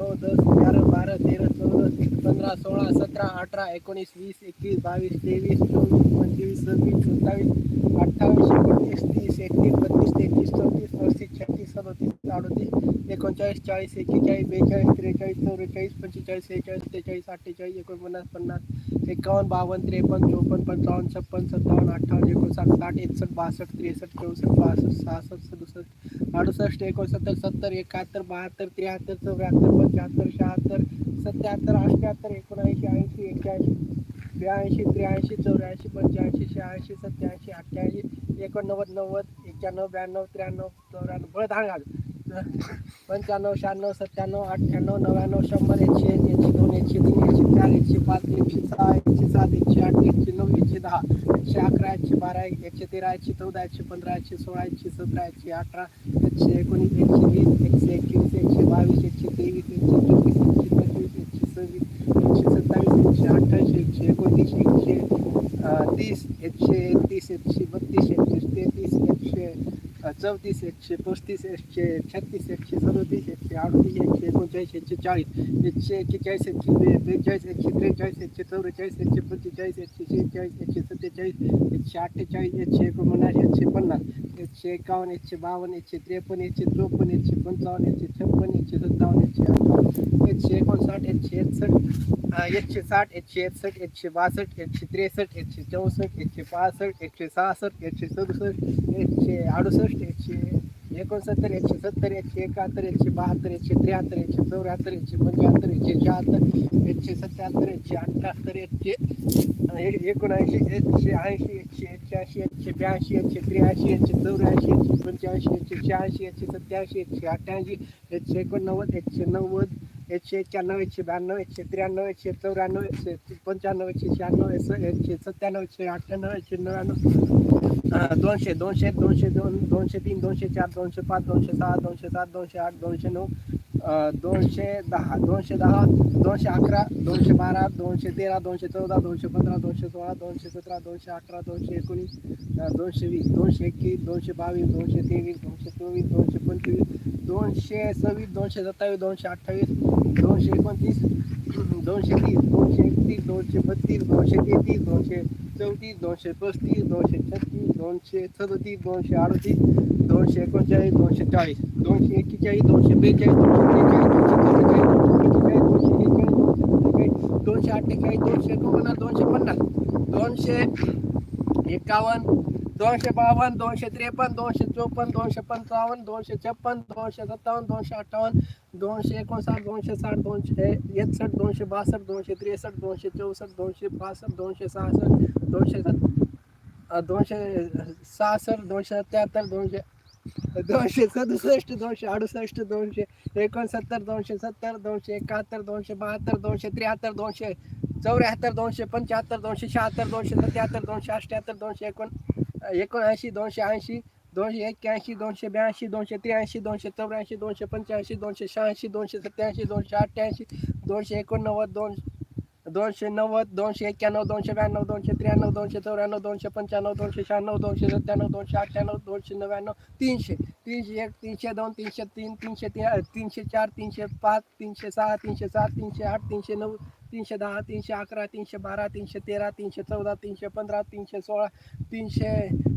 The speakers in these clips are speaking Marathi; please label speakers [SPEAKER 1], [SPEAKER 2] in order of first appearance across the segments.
[SPEAKER 1] नऊ दस अकरा बारा तेरा चौदा पंधरा सोळा सतरा अठरा एकोणीस वीस एकवीस बावीस तेवीस चोवीस पंचवीस सव्वीस सत्तावीस अठ्ठावीस एकोणतीस तीस एकतीस बत्तीस तेहतीस चौतीस पस्तीस छत्तीस सदतीस अडतीस एकोणचाळीस चाळीस एक्केचाळीस बेचाळीस त्रेचाळीस चौवेचाळीस पंचेचाळीस सेहेचाळीस त्रेचाळीस अठ्ठेचाळीस एकोणपन्नास पन्नास एकावन्न बावन्न त्रेपन्न चोपन्न पंचावन्न छप्पन सत्तावन्न अठ्ठावन्न एकोणसाठ साठ एकसष्ट बासष्ट त्रेसष्ट चौसष्ट बासष्ट सहासष्ट सदुसष्ट अडुसष्ट एकोणसत्तर सत्तर एकाहत्तर बहात्तर त्र्याहत्तर चौऱ्याहत्तर पंच्याहत्तर शहात्तर सत्याहत्तर अठ्ठ्याहत्तर एकोणऐंशी ऐंशी एक्क्याऐंशी ब्याऐंशी त्र्याऐंशी चौऱ्याऐंशी पंच्याऐंशी शहाऐंशी सत्याऐंशी अठ्ठ्याऐंशी एकोणनव्वद नव्वद एक्क्याण्णव ब्याण्णव त्र्याण्णव चौऱ्याण्णव बरं धांगा पंच्याण्णव शहाण्णव सत्त्याण्णव अठ्ठ्याण्णव नव्याण्णव शंभर एकशे एक एकशे दोन एकशे तीन एकशे चार एकशे पाच एकशे सहा एकशे सात एकशे आठ एकशे नऊ एकशे दहा एकशे अकरा एकशे बारा एकशे तेरा एकशे चौदा एकशे पंधरा एकशे सोळा एकशे सतरा एकशे अठरा एकशे एकोणीस एकशे वीस एकशे एकवीस एकशे बावीस एकशे तेवीस एकशे सव्वीस एकशे सत्तावीस एकशे अठ्ठावीस एकशे एकोणतीस एकशे तीस एकशे एकतीस एकशे बत्तीस एकशे तेहतीस एकशे चौतीस एकशे पस्तीस एकशे छत्तीस एकशे सदतीस एकशे अडतीस एकशे एकोणचाळीस एकशे चाळीस एकशे एक्केचाळीस एकशे बेचाळीस एकशे त्रेचाळीस एकशे चौवेचाळीस एकशे पंचेचाळीस एकशे शेहेचाळीस एकशे सत्तेचाळीस एकशे अठ्ठेचाळीस एकशे एकोणपन्नास एकशे पन्नास. एकशे एकावन्न एकशे बावन्न एकशे त्रेपन्न एकशे चोपन्न एकशे पंचावन्न एकशे छप्पन्न एकशे सत्तावन्न एकशे अठ्ठावन्न एकशे एकोणसाठ एकशे एकसष्ट एकशे साठ एकशे एकसष्ट एकशे बासष्ट एकशे त्रेसष्ट एकशे चौसष्ट एकशे पासष्ट एकशे सहासष्ट एकशे सदुसष्ट एकशे अडुसष्ट एकशे एकोणसत्तर एकशे सत्तर एकशे एकाहत्तर एकशे बहात्तर एकशे त्र्याहत्तर एकशे चौऱ्याहत्तर एकशे पंच्याहत्तर एकशे शहात्तर एकशे सत्याहत्तर एकशे अठ्ठ्याहत्तर एकशे एकोणऐंशी एकशे ऐंशी एकशे एक्याऐंशी एकशे ब्याऐंशी एकशे त्र्याऐंशी एकशे चौऱ्याऐंशी एकशे पंच्याऐंशी एकशे शहाऐंशी एकशे सत्याऐंशी एकशे अठ्ठ्याऐंशी एकशे एकोणनव्वद एकशे नव्वद एकशे एक्क्याण्णव एकशे ब्याण्णव एकशे त्र्याण्णव एकशे चौऱ्याण्णव एकशे पंच्याण्णव एकशे शहाण्णव एकशे एकशे सत्त्याण्णव एकशे अठ्ठ्याण्णव एकशे नव्याण्णव दोनशे दोनशे दोनशे दोन दोनशे तीन दोनशे चार दोनशे पाच दोनशे सहा दोनशे सात दोनशे आठ दोनशे नऊ दोनशे दहा दोनशे दहा दोनशे अकरा दोनशे बारा दोनशे तेरा दोनशे चौदा दोनशे पंधरा दोनशे सोळा दोनशे सतरा दोनशे अठरा दोनशे एकोणीस दोनशे वीस दोनशे एकवीस दोनशे बावीस दोनशे तेवीस दोनशे चोवीस दोनशे पंचवीस दोनशे सव्वीस दोनशे सत्तावीस दोनशे अठ्ठावीस दोनशे एकोणतीस दोनशे तीस दोनशे एकतीस दोनशे बत्तीस दोनशे तेहतीस दोनशे चौतीस दोनशे पस्तीस दोनशे छत्तीस दोनशे सदतीस दोनशे अडतीस दोनशे एकोणचाळीस दोनशे चाळीस. दोनशे एक्केचाळीस दोनशे बेचाळीस दोनशे त्रेचाळीस दोनशे दोनशे अठ्ठेचाळीस दोनशे एकोणपन्नास दोनशे पन्नास दोनशे एकावन्न दोनशे बावन्न दोनशे त्रेपन्न दोनशे चोपन्न दोनशे पंचावन्न दोनशे छप्पन्न दोनशे सत्तावन्न दोनशे अठ्ठावन्न दोनशे एकोणसाठ दोनशे साठ दोनशे एकसष्ट दोनशे बासष्ट दोनशे त्रेसष्ट दोनशे चौसष्ट दोनशे पासष्ट दोनशे सहासष्ट दोनशे अं, दोनशे सहासष्ट दोनशे सत्याहत्तर दोनशे दोनशे सदुसष्ट, दोनशे अडुसष्ट, दोनशे एकोणसत्तर, दोनशे सत्तर, दोनशे एकाहत्तर, दोनशे बहात्तर, दोनशे त्र्याहत्तर, दोनशे चौऱ्याहत्तर, दोनशे पंच्याहत्तर, दोनशे शहात्तर, दोनशे सत्याहत्तर, दोनशे अठ्ठ्याहत्तर दोनशे एकोण एकोणऐंशी, दोनशे ऐंशी, दोनशे एक्क्याऐंशी, दोनशे ब्याऐंशी, दोनशे त्र्याऐंशी, दोनशे चौऱ्याऐंशी, दोनशे पंच्याऐंशी, दोनशे शहाऐंशी, दोनशे सत्याऐंशी, दोनशे अठ्ठ्याऐंशी, दोनशे एकोणनव्वद, दोन दोनशे नव्वद दोनशे एक्क्याण्णव दोनशे ब्याण्णव दोनशे त्र्याण्णव दोनशे चौऱ्याण्णव दोनशे पंच्याण्णव दोनशे शहाण्णव दोनशे सत्त्याण्णव दोनशे अठ्ठ्याण्णव दोनशे नव्याण्णव तीनशे. तीनशे एक तीनशे दोन तीनशे तीन तीनशे तीन तीनशे चार तीनशे पाच तीनशे सहा तीनशे सात तीनशे आठ तीनशे नऊ तीनशे दहा तीनशे अकरा तीनशे बारा तीनशे तेरा तीनशे चौदा तीनशे पंधरा तीनशे सोळा तीनशे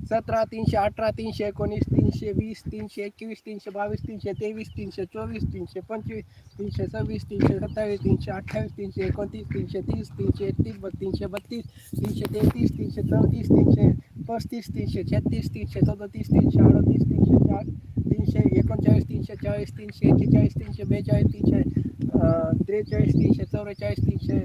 [SPEAKER 1] सतरा तीनशे अठरा तीनशे एकोणीस तीनशे वीस तीनशे एकवीस तीनशे बावीस तीनशे तेवीस तीनशे चोवीस तीनशे पंचवीस तीनशे सव्वीस तीनशे सत्तावीस तीनशे अठ्ठावीस तीनशे एकोणतीस तीनशे तीस तीनशे एकतीस तीनशे बत्तीस तीनशे तेहतीस तीनशे चौतीस तीनशे पस्तीस तीनशे छत्तीस तीनशे सदतीस तीनशे अडतीस तीनशे चार तीनशे एकोणचाळीस तीनशे चाळीस तीनशे एक्केचाळीस तीनशे बेचाळीस तीनशे त्रेचाळीस तीनशे चौवेचाळीस तीनशे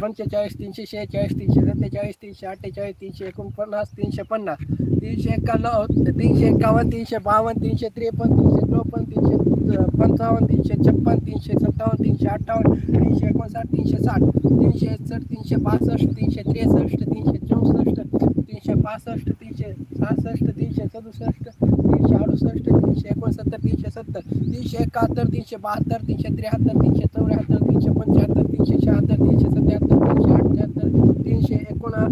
[SPEAKER 1] पंचेचाळीस तीनशे शेहेचाळीस तीनशे सत्तेचाळीस तीनशे अठ्ठेचाळीस तीनशे एकोणपन्नास तीनशे पन्नास तीनशे एकाण्णव तीनशे एकावन्न तीनशे बावन्न तीनशे त्रेपन्न तीनशे चौपन्न तीनशे पंचावन्न तीनशे छप्पन्न तीनशे सत्तावन्न तीनशे अठ्ठावन्न तीनशे एकोणसाठ तीनशे साठ तीनशे एकसष्ट तीनशे बासष्ट तीनशे त्रेसष्ट तीनशे चौसष्ट तीनशे पासष्ट तीनशे सहासष्ट तीनशे सदुसष्ट तीनशे अडुसष्ट तीनशे एकोणसत्तर तीनशे सत्तर तीनशे एकाहत्तर तीनशे बहात्तर तीनशे त्र्याहत्तर तीनशे चौऱ्याहत्तर तीनशे पंच्याहत्तर तीनशे शहात्तर तीनशे सत्याहत्तर तीनशे अठ्ठ्याहत्तर तीनशे एकोणा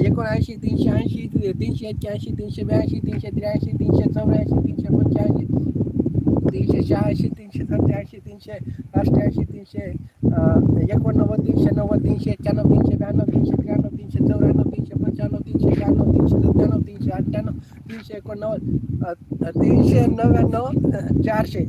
[SPEAKER 1] एकोणऐंशी तीनशे ऐंशी तीनशे एक्क्याऐंशी तीनशे ब्याऐंशी तीनशे त्र्याऐंशी तीनशे चौऱ्याऐंशी तीनशे पंच्याऐंशी तीनशे शहाऐंशी, तीनशे सत्याऐंशी, तीनशे अठ्ठ्याऐंशी, तीनशे एकोणनव्वद, तीनशे नव्वद, तीनशे एक्क्याण्णव तीनशे ब्याण्णव, तीनशे त्र्याण्णव, तीनशे चौऱ्याण्णव, तीनशे पंच्याण्णव, तीनशे शहाण्णव तीनशे सत्त्याण्णव तीनशे अठ्ठ्याण्णव, तीनशे एकोणनव्वद तीनशे नव्याण्णव, चारशे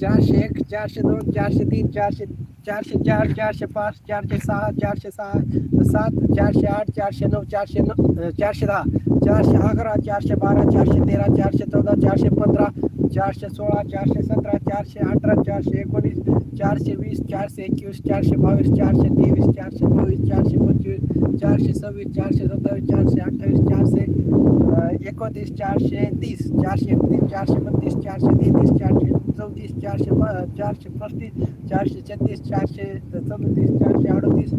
[SPEAKER 1] चारशे एक, चारशे दोन, चारशे तीन, चारशे चारशे चार, चारशे पाच, चारशे सहा चारशे सहा, सात, चारशे आठ, चारशे नऊ चारशे नऊ चारशे दहा, चारशे अकरा, चारशे बारा, चारशे तेरा, चारशे चौदा, चारशे पंधरा चारशे सोळा चारशे सतरा चारशे अठरा चारशे एकोणीस चारशे वीस चारशे एकवीस चारशे बावीस चारशे तेवीस चारशे चोवीस चारशे पंचवीस चारशे सव्वीस चारशे सत्तावीस चारशे अठ्ठावीस चारशे एकोणतीस चारशे तीस चारशे एकतीस चारशे बत्तीस चारशे तेहतीस चारशे चौतीस चारशे चारशे पस्तीस चारशे छत्तीस चारशे सदतीस चारशे अडतीस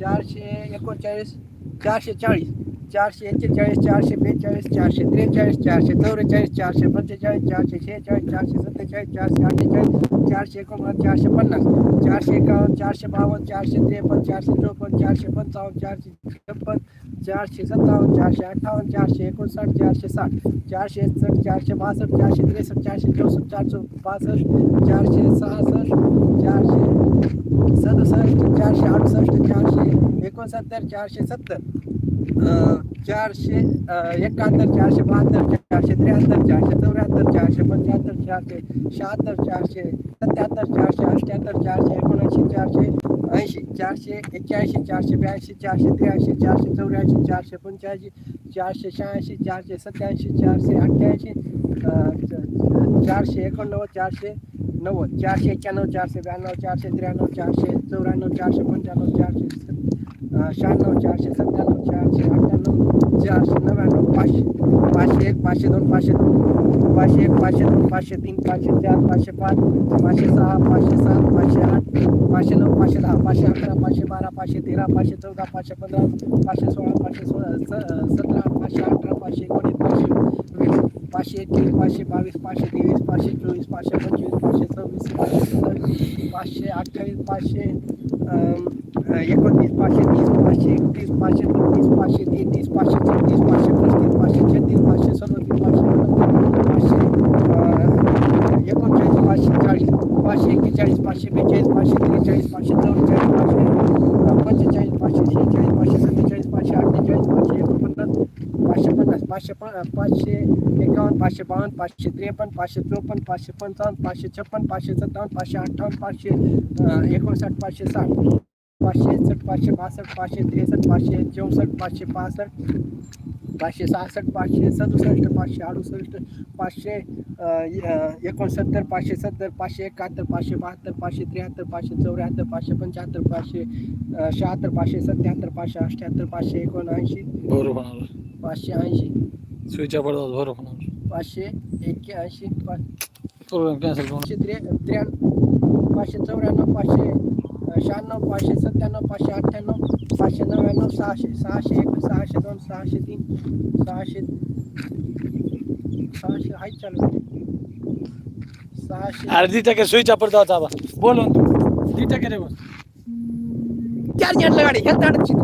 [SPEAKER 1] चारशे एकोणचाळीस चारशे चाळीस. चारशे एक्केचाळीस चारशे बेचाळीस चारशे त्रेचाळीस चारशे चौवेचाळीस चारशे पंचेचाळीस चारशे शेहेचाळीस चारशे सत्तेचाळीस चारशे अठ्ठेचाळीस चारशे एकोणपन्नास चारशे पन्नास चारशे एकावन्न चारशे बावन्न चारशे त्रेपन्न चारशे चौपन्न चारशे पंचावन्न चारशे छप्पन चारशे सत्तावन्न चारशे अठ्ठावन्न चारशे एकोणसाठ चारशे साठ चारशे एकसष्ट चारशे बासष्ट चारशे त्रेसष्ट चारशे चौसष्ट चारशे पासष्ट चारशे सहासष्ट चारशे सदुसष्ट चारशे अडुसष्ट चारशे एकोणसत्तर चारशे सत्तर. चारशे एकाहत्तर चारशे बहात्तर चारशे त्र्याहत्तर चारशे चौऱ्याहत्तर चारशे पंच्याहत्तर चारशे शहात्तर चारशे सत्याहत्तर चारशे अठ्ठ्याहत्तर चारशे एकोणऐंशी चारशे ऐंशी चारशे एक्क्याऐंशी चारशे ब्याऐंशी चारशे त्र्याऐंशी चारशे चौऱ्याऐंशी चारशे पंच्याऐंशी चारशे शहाऐंशी चारशे सत्याऐंशी चारशे अठ्ठ्याऐंशी चारशे एकोणनव्वद चारशे नव्वद चारशे एक्क्याण्णव चारशे ब्याण्णव चारशे त्र्याण्णव चारशे चौऱ्याण्णव चारशे पंच्याण्णव चारशे शहाण्णव चारशे सत्त्याण्णव चारशे अठ्ठ्याण्णव चारशे नव्याण्णव पाचशे पाचशे एक पाचशे दोन पाचशे दोन पाचशे एक पाचशे दोन पाचशे तीन पाचशे चार पाचशे पाच पाचशे सहा पाचशे सात पाचशे आठ पाचशे नऊ पाचशे दहा पाचशे अकरा पाचशे बारा पाचशे तेरा पाचशे चौदा पाचशे पंधरा पाचशे सोळा पाचशे सोळा स- सतरा पाचशे अठरा पाचशे एकोणीस पाचशे वीस पाचशे एकवीस पाचशे बावीस पाचशे तेवीस पाचशे चोवीस पाचशे पंचवीस पाचशे सव्वीस पाचशे सत्तावीस पाचशे अठ्ठावीस पाचशे एकोणतीस पाचशे तीस पाचशे एकतीस पाचशे बत्तीस पाचशे तेहतीस पाचशे छत्तीस पाचशे पस्तीस पाचशे छत्तीस पाचशे सदतीस पाचशे पाचशे एकोणचाळीस पाचशे चाळीस पाचशे एक्केचाळीस पाचशे बेचाळीस पाचशे त्रेचाळीस पाचशे चौवेचाळीस पाचशे अं, पंचेचाळीस पाचशे शेहेचाळीस पाचशे सत्तेचाळीस पाचशे अठ्ठेचाळीस पाचशे एकोणपन्नास पाचशे पा पाचशे एकावन्न पाचशे बावन्न पाचशे त्रेपन्न पाचशे चोपन्न पाचशे पंचावन्न पाचशे छप्पन पाचशे सत्तावन्न पाचशे अठ्ठावन्न पाचशे एकोणसाठ पाचशे साठ पाचशे एकसष्ट पाचशे बासष्ट पाचशे त्रेसष्ट पाचशे चौसष्ट पाचशे पासष्ट पाचशे सहासष्ट पाचशे सदुसष्ट पाचशे अडुसष्ट पाचशे एकोणसत्तर पाचशे सत्तर पाचशे एकाहत्तर पाचशे बहात्तर पाचशे त्र्याहत्तर पाचशे चौऱ्याहत्तर पाचशे पंच्याहत्तर पाचशे शहात्तर पाचशे सत्याहत्तर पाचशे अठ्ठ्याहत्तर पाचशे एकोणऐंशी.
[SPEAKER 2] बरोबर.
[SPEAKER 1] पाचशे ऐंशी.
[SPEAKER 2] स्विचा पडतात बरोबर
[SPEAKER 1] पाचशे एक्क्याऐंशी पा-
[SPEAKER 2] प्रोग्राम कॅन्सल करून.
[SPEAKER 1] पाचशे त्रे त्र्याण्णव पाचशे चौऱ्याण्णव पाचशे शहाण्णव पाचशे सत्त्याण्णव पाचशे अठ्ठ्याण्णव पाचशे नव्याण्णव सहाशे सहाशे एक सहाशे दोन सहाशे तीन सहाशे सहाशे हाईट चालू. सहाशे
[SPEAKER 2] अरे दी टक्के स्विचा पडतात आबा बोलून तू. दी टक्के रे बोल
[SPEAKER 1] चार जेटला गाडी अडकची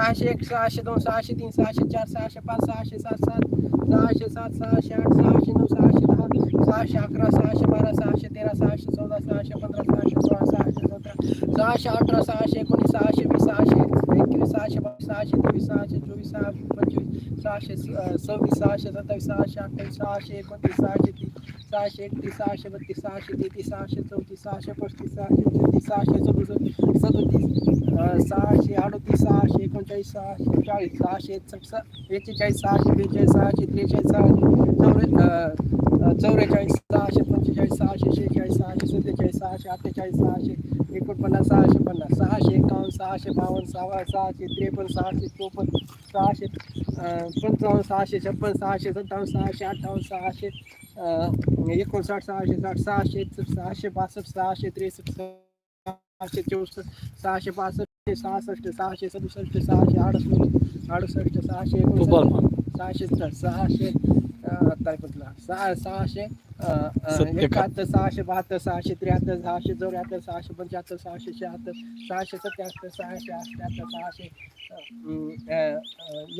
[SPEAKER 1] सहाशे एक सहाशे दोन सहाशे तीन सहाशे चार सहाशे पाच सहाशे सात सात सहाशे सात सहाशे आठ सहाशे नऊ सहाशे दहा सहाशे अकरा सहाशे बारा सहाशे तेरा सहाशे चौदा सहाशे पंधरा सहाशे सोळा सहाशे सतरा सहाशे अठरा सहाशे एकोणीस सहाशे वीस सहाशे एकवीस सहाशे बावीस सहाशे तेवीस सहाशे चोवीस सहाशे पंचवीस सहाशे स- सव्वीस सहाशे सत्तावीस सहाशे अठ्ठावीस सहाशे एकोणतीस सहाशे तीस सहाशे एकतीस सहाशे बत्तीस सहाशे तेहतीस सहाशे चौतीस सहाशे पस्तीस सहाशे छत्तीस सहाशे सदुसष्ट सदोतीस सहाशे अडतीस सहाशे एकोणचाळीस सहाशे चाळीस सहाशे एकसष्ट स- एक्केचाळीस सहाशे बेचाळीस सहाशे त्रेचाळीस सहाशे चौरे चौवेचाळीस सहाशे पंचेचाळीस सहाशे शेहेचाळीस सहाशे सत्तेचाळीस सहाशे अठ्ठेचाळीस सहाशे एकोणपन्नास सहाशे पन्नास सहाशे एकावन्न सहाशे बावन्न सहा सहाशे त्रेपन्न सहाशे चोपन्न सहाशे पंचावन्न सहाशे छप्पन सहाशे सत्तावन्न सहाशे अठ्ठावन्न सहाशे एकोणसाठ सहाशे साठ सहाशे एकसष्ट सहाशे बासष्ट सहाशे त्रेसष्ट सहाशे चौसष्ट सहाशे पासष्ट सहासष्ट सहाशे सदुसष्ट सहाशे अडुसष्ट अडुसष्ट सहाशे एकोणसष्ट सहाशे सहाशे तारीखला सहा सहाशे एकाहत्तर सहाशे बहात्तर सहाशे त्र्याहत्तर सहाशे चौऱ्याहत्तर सहाशे पंच्याहत्तर सहाशे शहात्तर सहाशे सत्याहत्तर सहाशे अठ्याहत्तर सहाशे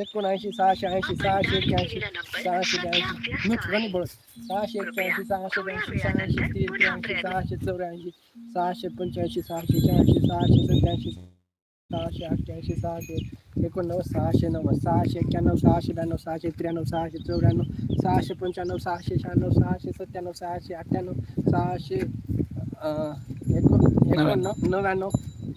[SPEAKER 1] एकोणऐंशी सहाशे ऐंशी सहाशे एक्क्याऐंशी सहाशे ब्याऐंशी. गणी बोल सहाशे एक्क्याऐंशी सहाशे ब्याऐंशी सहाशे तीन त्र्याऐंशी सहाशे चौऱ्याऐंशी सहाशे पंच्याऐंशी सहाशे शहाऐंशी सहाशे सत्याऐंशी सहाशे अठ्ठ्याऐंशी सहाशे एकोणनव्वद सहाशे नव्वद सहाशे एक्क्याण्णव सहाशे ब्याण्णव सहाशे त्र्याण्णव सहाशे चौऱ्याण्णव सहाशे पंच्याण्णव सहाशे शहाण्णव सहाशे सत्त्याण्णव सहाशे अठ्ठ्याण्णव सहाशे अं, एको एकोणनव्वद नव्याण्णव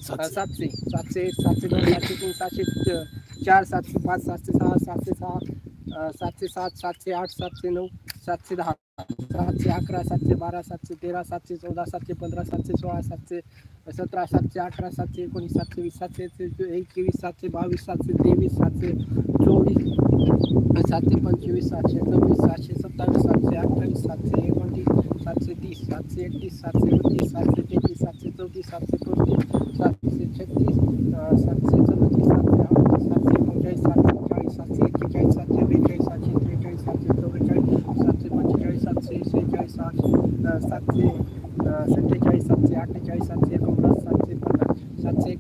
[SPEAKER 2] सातशे.
[SPEAKER 1] सातशे सातशे सातशे दोन सातशे तीन सातशे चार सातशे पाच सातशे सहा सातशे सहा सातशे सात सातशे आठ सातशे नऊ सातशे दहा सातशे अकरा सातशे बारा सातशे तेरा सातशे चौदा सातशे पंधरा सातशे सोळा सातशे सतरा सातशे अठरा सातशे एकोणीस सातशे वीस सातशे एकवीस सातशे बावीस सातशे तेवीस सातशे चोवीस सातशे पंचवीस सातशे सव्वीस सातशे सत्तावीस सातशे अठ्ठावीस सातशे एकोणतीस सातशे तीस सातशे एकतीस सातशे बत्तीस सातशे तेहतीस सातशे चौतीस सातशे पस्तीस सातशे छत्तीस सातशे चौतीस सातशे अडतीस सातशे एकोणचाळीस सातशे चाळीस सातशे एक्केचाळीस सातशे बेचाळीस सातशे त्रेचाळीस सातशे चौवेचाळीस सातशे पंचेचाळीस सातशे शेहेचाळीस सहाशे अं, सातशे अं, सत्तेचाळीस सातशे अठ्ठेचाळीस सातशे एकोणपन्नास सातशे पन्नास सातशे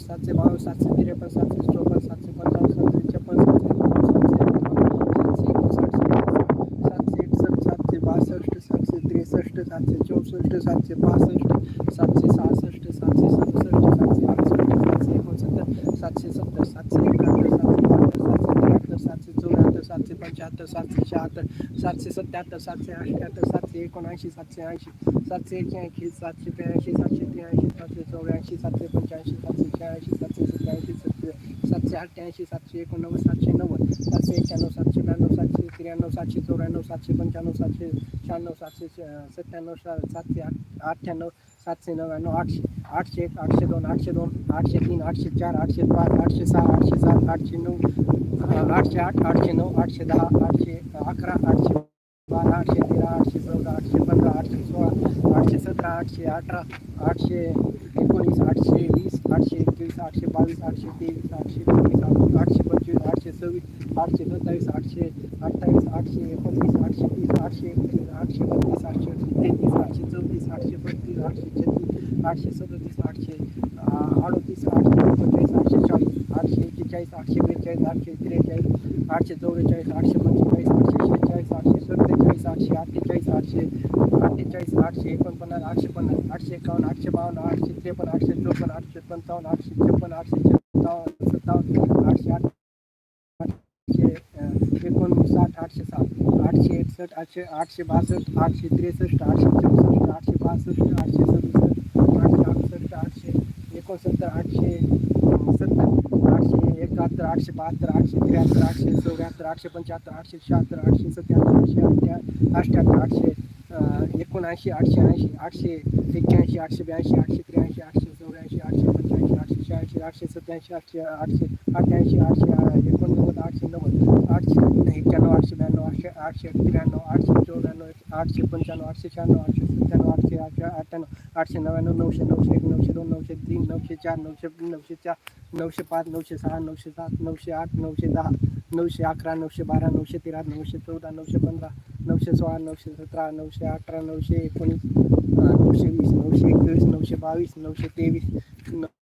[SPEAKER 1] एकावन्न सातशे बावन्न सातशे त्रेपन्न सातशे चौपन्न सातशे पंचावन्न सातशे छप्पन्न सातशे एकावन्न, सातशे एकावन्न, सातशे एकसष्ट सातशे बासष्ट सातशे त्रेसष्ट सातशे चौसष्ट सातशे पासष्ट सातशे सहासष्ट सातशे सदुसष्ट सातशे अडुसष्ट सातशे एकोणसत्तर सातशे सत्तर सातशे एकाहत्तर सातशे बहात्तर सातशे त्र्याहत्तर सातशे चौऱ्याहत्तर सातशे पंच्याहत्तर सातशे शहात्तर सातशे सत्याहत्तर सातशे अठ्ठ्याहत्तर सातशे एकोणऐंशी सातशे ऐंशी सातशे एक्याऐंशी सातशे त्र्याऐंशी सातशे त्र्याऐंशी सातशे चौऱ्याऐंशी सातशे पंच्याऐंशी सातशे शहाऐंशी सातशे सत्याऐंशी सातशे सातशे अठ्ठ्याऐंशी सातशे एकोणनव्वद सातशे नव्वद सातशे एक्क्याण्णव सातशे ब्याण्णव सातशे त्र्याण्णव सातशे चौऱ्याण्णव सातशे पंच्याण्णव सातशे शहाण्णव सातशे सत्त्याण्णव सा- सातशे अठ्ठ्याण्णव सातशे नव्याण्णव आठशे आठशे एक आठशे दोन आठशे दोन आठशे तीन आठशे चार आठशे पाच आठशे सहा आठशे सात आठशे नऊ आठशे आठ आठशे नऊ आठशे दहा आठशे अकरा आठशे बारा आठशे तेरा आठशे चौदा आठशे पंधरा आठशे सोळा आठशे सतरा आठशे अठरा आठशे एकोणीस आठशे वीस आठशे एकवीस आठशे बावीस आठशे तेवीस आठशे चोवीस आठशे पंचवीस आठशे सव्वीस आठशे सत्तावीस आठशे अठ्ठावीस आठशे एकोणतीस आठशे तीस आठशे एकतीस आठशे बत्तीस आठशे तेहतीस आठशे चौतीस आठशे पस्तीस आठशे छत्तीस आठशे सदतीस आठशे अडतीस आठशे आठशे आठशे बेचाळीस आठशे त्रेचाळीस आठशे चौवेचाळीस आठशे पंचेचाळीस आठशे शेहेचाळीस आठशे सत्तेचाळीस आठशे अठ्ठेचाळीस आठशे अठ्ठेचाळीस आठशे एकोणपन्नास आठशे पन्नास आठशे एकावन्न आठशे बावन्न आठशे त्रेपन्न आठशे चोपन्न आठशे पंचावन्न आठशे छप्पन्न आठशे सत्तावन्न सत्तावन्न आठशे आठ आठशे अं, एकोणसाठ आठशे सात आठशे एकसष्ट आठशे आठशे बासष्ट आठशे त्रेसष्ट आठशे चौसष्ट आठशे बासष्ट आठशे सदुसष्ट आठशे अडुसष्ट आठशे एकोणसत्तर आठशे सत्तर आठशे एकाहत्तर आठशे बहात्तर आठशे त्र्याहत्तर आठशे चौऱ्याहत्तर आठशे पंच्याहत्तर आठशे शहात्तर आठशे सत्याहत्तर आठशे अठ्ठ्या अठ्ठ्याहत्तर आठशे एकोणऐंशी आठशे ऐंशी आठशे एक्क्याऐंशी आठशे ब्याऐंशी आठशे त्र्याऐंशी आठशे चौऱ्याऐंशी आठशे आठशे शहाऐंशी आठशे सत्याऐंशी आठशे आठशे अठ्ठ्याऐंशी आठशे एकोणनव्वद आठशे नव्वद आठशे एक्क्याण्णव आठशे ब्याण्णव आठशे आठशे त्र्याण्णव आठशे चौऱ्याण्णव आठशे पंच्याण्णव आठशे शहाण्णव आठशे सत्त्याण्णव आठशे आठशे अठ्ठ्याण्णव आठशे नव्याण्णव नऊशे नऊशे एक नऊशे दोन नऊशे तीन नऊशे चार नऊशे नऊशे चार नऊशे पाच नऊशे सहा नऊशे सात नऊशे आठ नऊशे दहा नऊशे अकरा नऊशे बारा नऊशे तेरा नऊशे चौदा नऊशे पंधरा नऊशे सोळा नऊशे सतरा नऊशे अठरा नऊशे एकोणीस नऊशे वीस नऊशे एकवीस नऊशे बावीस नऊशे तेवीस नऊ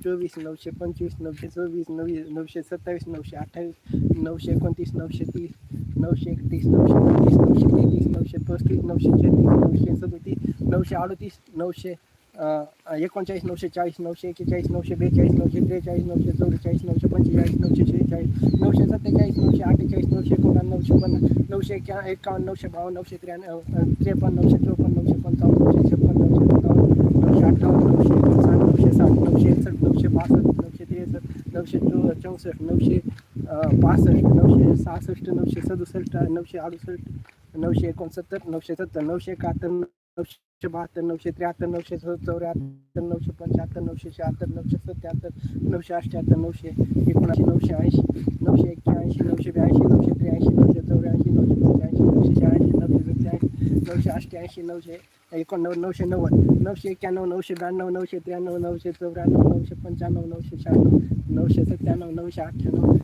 [SPEAKER 1] चोवीस नऊशे पंचवीस नऊशे सव्वीस नऊ नऊशे सत्तावीस नऊशे अठ्ठावीस नऊशे एकोणतीस नऊशे तीस नऊशे एकतीस नऊशे बत्तीस नऊशे तेवीस नऊशे पस्तीस नऊशे छत्तीस नऊशे सदतीस नऊशे अडतीस नऊशे एकोणचाळीस नऊशे चाळीस नऊशे एकेचाळीस नऊशे बेचाळीस नऊशे त्रेचाळीस नऊशे चौवेचाळीस नऊशे पंचेचाळीस नऊशे शेहेचाळीस नऊशे सत्तेचाळीस नऊशे अठ्ठेचाळीस नऊशे एकोणपन्नास नऊशे पन्नास नऊशे एक्या एकावन्न नऊशे बावन्न नऊशे त्र्याण्णव त्रेपन्न नऊशे चौपन्न नऊशे पंचावन्न नऊशे छप्पन्न नऊशे सत्तावन्न नऊशे अठ्ठावन्न नऊशे एकोणसाठ नऊशे साठ नऊशे एकसष्ट बासष्ट नऊशे त्रेसष्ट नऊशे चौसष्ट नऊशे पासष्ट नऊशे सहासष्ट नऊशे सदुसष्ट नऊशे अडुसष्ट नऊशे एकोणसत्तर नऊशे सत्तर नऊशे एकाहत्तर नऊशे बहात्तर नऊशे त्र्याहत्तर नऊशे चौऱ्याहत्तर नऊशे पंच्याहत्तर नऊशे शहात्तर नऊशे सत्याहत्तर नऊशे अठ्ठ्याहत्तर नऊशे एकोणऐंशी नऊशे ऐंशी नऊशे एक्क्याऐंशी नऊशे ब्याऐंशी नऊशे त्र्याऐंशी नऊशे चौऱ्याऐंशी नऊशे पंच्याऐंशी नऊशे शहाऐंशी. नऊशे नऊशे अठ्ठ्याऐंशी नऊशे एकोणनव्वद नऊशे नव्वद नऊशे एक्क्याण्णव नऊशे ब्याण्णव नऊशे त्र्याण्णव नऊशे चौऱ्याण्णव नऊशे पंच्याण्णव नऊशे शहाण्णव नऊशे सत्त्याण्णव नऊशे अठ्ठ्याण्णव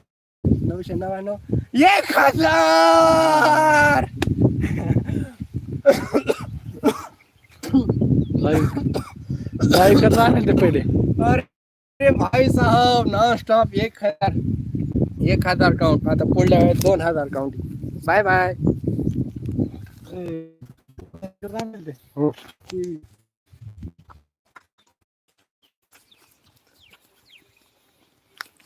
[SPEAKER 1] नऊशे नव्याण्णव. एक हज़ार! अरे भाई साहब नॉन स्टॉप एक हज़ार. एक हज़ार काउंट आता पुढल्या वेळेस दोन हज़ार count bye bye
[SPEAKER 2] grande.
[SPEAKER 1] Sí.